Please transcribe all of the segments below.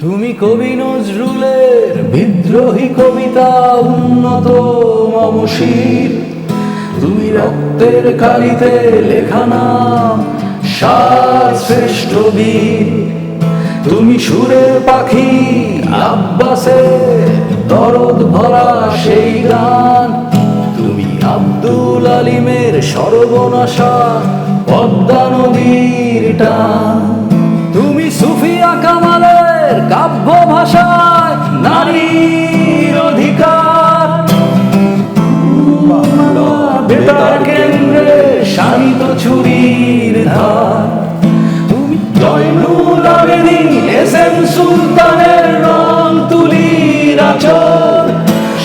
তুমি কবি নজরুলের বিদ্রোহী কবিতা উন্নত মমশির তুমি রক্তের কালিতে লেখা নাম শ্রেষ্ঠ বীর। তুমি সুরের পাখি, আব্বাসের দরদ ভরা সেই গান। তুমি আব্দুল আলিমের সর্বনাশা পদ্মা নদীর টান। তুমি সুফিয়া কামালের কাব্য ভাষায় নারীর অধিকার। বেতার কেন্দ্রে শানিত ছুরির ধার। তুমি জয়নুল আবেদিন, এস এম সুলতানের রং তুলির আচর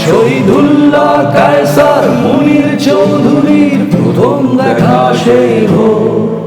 শহীদুল্লাহ কায়সার, মুনির চৌধুরীর প্রথম দেখা সেই ভোর